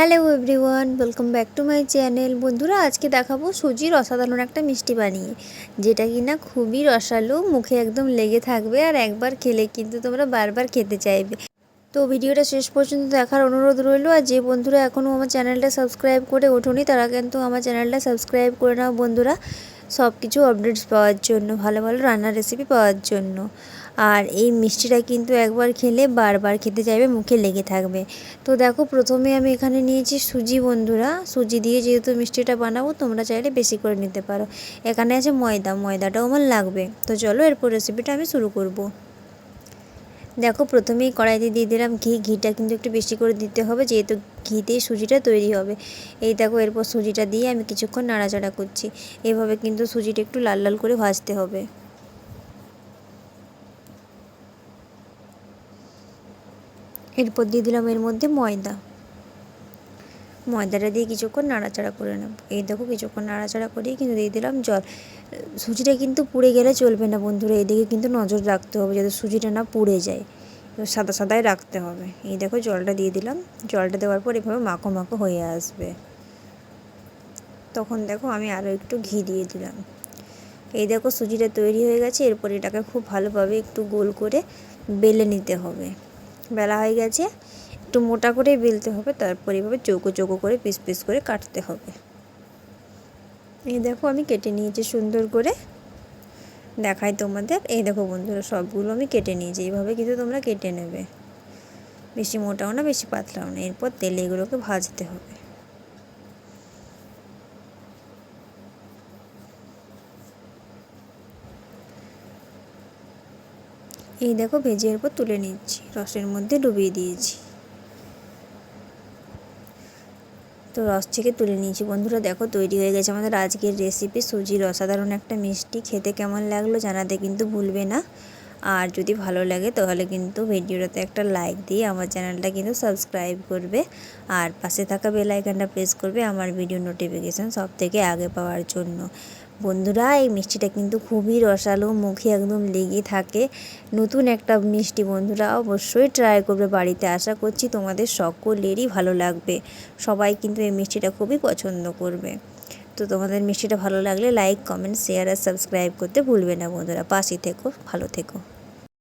Hello everyone welcome back to my channel বন্ধুরা, আজকে দেখাবো সুজির অসাধারণ একটা মিষ্টি বানিয়ে, যেটা কিনা খুবই রসালো, মুখে একদম লেগে থাকবে আর একবার খেলে কিন্তু তোমরা বারবার খেতে চাইবে। তো ভিডিওটা শেষ পর্যন্ত দেখার অনুরোধ রইল, আর যে বন্ধুরা এখনও আমার চ্যানেলটা সাবস্ক্রাইব করে ওঠোনি, তারা কিন্তু আমার চ্যানেলটা সাবস্ক্রাইব করে নাও বন্ধুরা সব কিছু আপডেটস পাওয়ার জন্য, ভালো ভালো রান্নার রেসিপি পাওয়ার জন্য। আর এই মিষ্টিটা কিন্তু একবার খেলে বারবার খেতে চাইবে, মুখে লেগে থাকবে। তো দেখো, প্রথমে আমি এখানে নিয়েছি সুজি বন্ধুরা। সুজি দিয়ে যেহেতু মিষ্টিটা বানাবো, তোমরা চাইলে বেশি করে নিতে পারো। এখানে আছে ময়দা, ময়দাটাও আমার লাগবে। তো চলো, এরপর রেসিপিটা আমি শুরু করব। দেখো, প্রথমেই কড়াইতে দিয়ে দিলাম ঘি। ঘিটা কিন্তু একটু বেশি করে দিতে হবে, যেহেতু ঘিতেই সুজিটা তৈরি হবে। এই দেখো, এরপর সুজিটা দিয়ে আমি কিছুক্ষণ নাড়াচাড়া করছি। এভাবে কিন্তু সুজিটা একটু লাল লাল করে ভাজতে হবে। এরপর দিয়ে দিলাম এর মধ্যে ময়দা। ময়দাটা দিয়ে কিছুক্ষণ নাড়াচাড়া করে নেব। এই দেখো কিছুক্ষণ নাড়াচাড়া করেই কিন্তু দিয়ে দিলাম জল। সুজিটা কিন্তু পুড়ে গেলে চলবে না বন্ধুরা, এদিকে কিন্তু নজর রাখতে হবে যাতে সুজিটা না পুড়ে যায়। সাদা সাদাই রাখতে হবে। এই দেখো জলটা দিয়ে দিলাম। জলটা দেওয়ার পর এভাবে মাখো মাখো হয়ে আসবে। তখন দেখো আমি আরও একটু ঘি দিয়ে দিলাম। এই দেখো সুজিটা তৈরি হয়ে গেছে। এরপর এটাকে খুব ভালোভাবে একটু গোল করে বেলে নিতে হবে। বেলা হয়ে গেছে, একটু মোটা করে বেলতে হবে, তারপর এভাবে চৌকো চৌকো করে পিস পিস করে কাটতে হবে। এই দেখো আমি কেটে নিয়েছি সুন্দর করে। দেখাই তোমাদের। এই দেখো বন্ধুরা, সবগুলো আমি কেটে নিয়েছি। এইভাবে কিন্তু তোমরা কেটে নেবে। বেশি মোটাও না, বেশি পাতলাও না। এরপর তেলে এগুলোকে ভাজতে হবে। এই দেখো ভেজে এরপর তুলে নিচ্ছি, রসের মধ্যে ডুবিয়ে দিয়েছি। তো রস থেকে তুলে নিয়েছি। বন্ধুরা দেখো তৈরি হয়ে গেছে আমাদের আজকের রেসিপি সুজির অসাধারণ একটা মিষ্টি। খেতে কেমন লাগল জানাতে কিন্তু ভুলবে না। আর যদি ভালো লাগে তাহলে কিন্তু ভিডিওটাতে একটা লাইক দিয়ে আমার চ্যানেলটা কিন্তু সাবস্ক্রাইব করবে। আর পাশে থাকা বেল আইকনটা প্রেস করবে আমার ভিডিও নোটিফিকেশান সব থেকে আগে পাওয়ার জন্য। বন্ধুরা, এই মিষ্টিটা কিন্তু খুবই রসালো, মুখে একদম লেগে থাকে। নতুন একটা মিষ্টি বন্ধুরা অবশ্যই ট্রাই করবে বাড়িতে। আশা করছি তোমাদের সকলেরই ভালো লাগবে। সবাই কিন্তু এই মিষ্টিটা খুবই পছন্দ করবে। তো তোমাদের মিষ্টিটা ভালো লাগলে লাইক কমেন্ট শেয়ার আর সাবস্ক্রাইব করতে ভুলবে না বন্ধুরা। পাশে থেকো, ভালো থেকো।